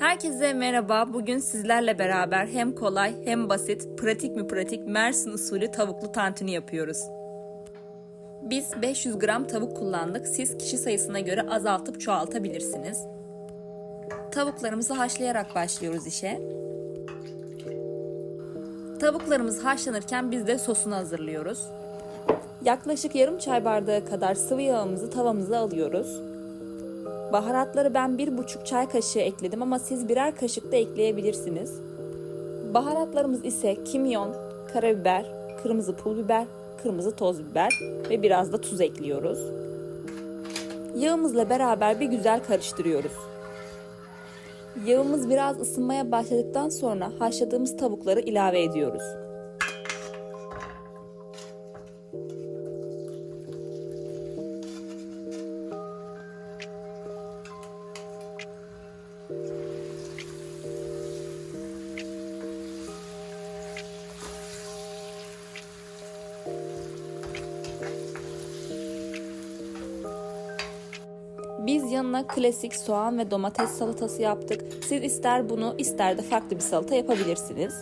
Herkese merhaba. Bugün sizlerle beraber hem kolay hem basit, pratik mi pratik Mersin usulü tavuklu tantuni yapıyoruz. Biz 500 gram tavuk kullandık. Siz kişi sayısına göre azaltıp çoğaltabilirsiniz. Tavuklarımızı haşlayarak başlıyoruz işe. Tavuklarımız haşlanırken biz de sosunu hazırlıyoruz. Yaklaşık yarım çay bardağı kadar sıvı yağımızı tavamıza alıyoruz. Baharatları ben bir buçuk çay kaşığı ekledim ama siz birer kaşık da ekleyebilirsiniz. Baharatlarımız ise kimyon, karabiber, kırmızı pul biber, kırmızı toz biber ve biraz da tuz ekliyoruz. Yağımızla beraber bir güzel karıştırıyoruz. Yağımız biraz ısınmaya başladıktan sonra haşladığımız tavukları ilave ediyoruz. Biz yanına klasik soğan ve domates salatası yaptık. Siz ister bunu ister de farklı bir salata yapabilirsiniz.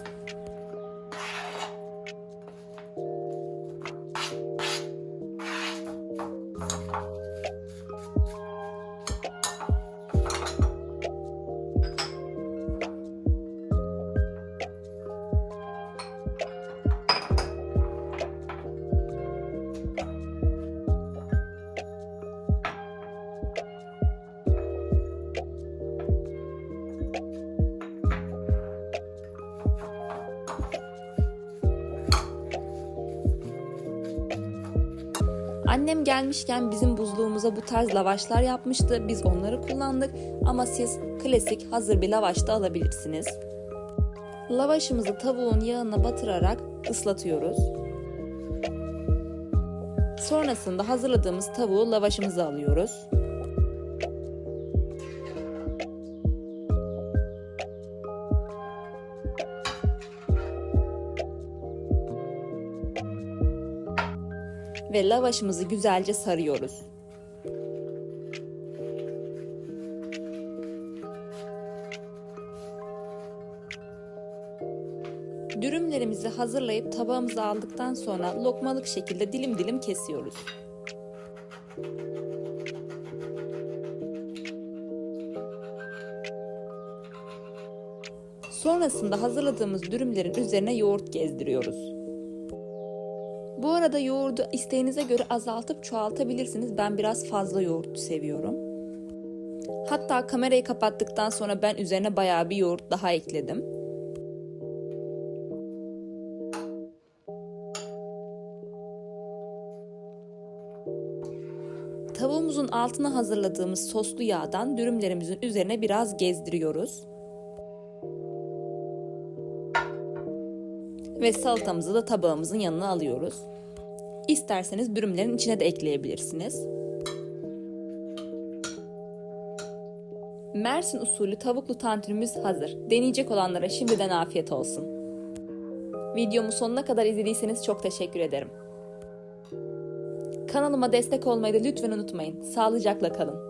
Annem gelmişken bizim buzluğumuza bu tarz lavaşlar yapmıştı. Biz onları kullandık ama siz klasik hazır bir lavaş da alabilirsiniz. Lavaşımızı tavuğun yağına batırarak ıslatıyoruz. Sonrasında hazırladığımız tavuğu lavaşımıza alıyoruz. Ve lavaşımızı güzelce sarıyoruz. Dürümlerimizi hazırlayıp tabağımıza aldıktan sonra lokmalık şekilde dilim dilim kesiyoruz. Sonrasında hazırladığımız dürümlerin üzerine yoğurt gezdiriyoruz. Arada yoğurdu isteğinize göre azaltıp çoğaltabilirsiniz. Ben biraz fazla yoğurt seviyorum. Hatta kamerayı kapattıktan sonra ben üzerine bayağı bir yoğurt daha ekledim. Tavuğumuzun altına hazırladığımız soslu yağdan dürümlerimizin üzerine biraz gezdiriyoruz. Ve salatamızı da tabağımızın yanına alıyoruz. İsterseniz dürümlerin içine de ekleyebilirsiniz. Mersin usulü tavuklu tantunimiz hazır. Deneyecek olanlara şimdiden afiyet olsun. Videomu sonuna kadar izlediyseniz çok teşekkür ederim. Kanalıma destek olmayı da lütfen unutmayın. Sağlıcakla kalın.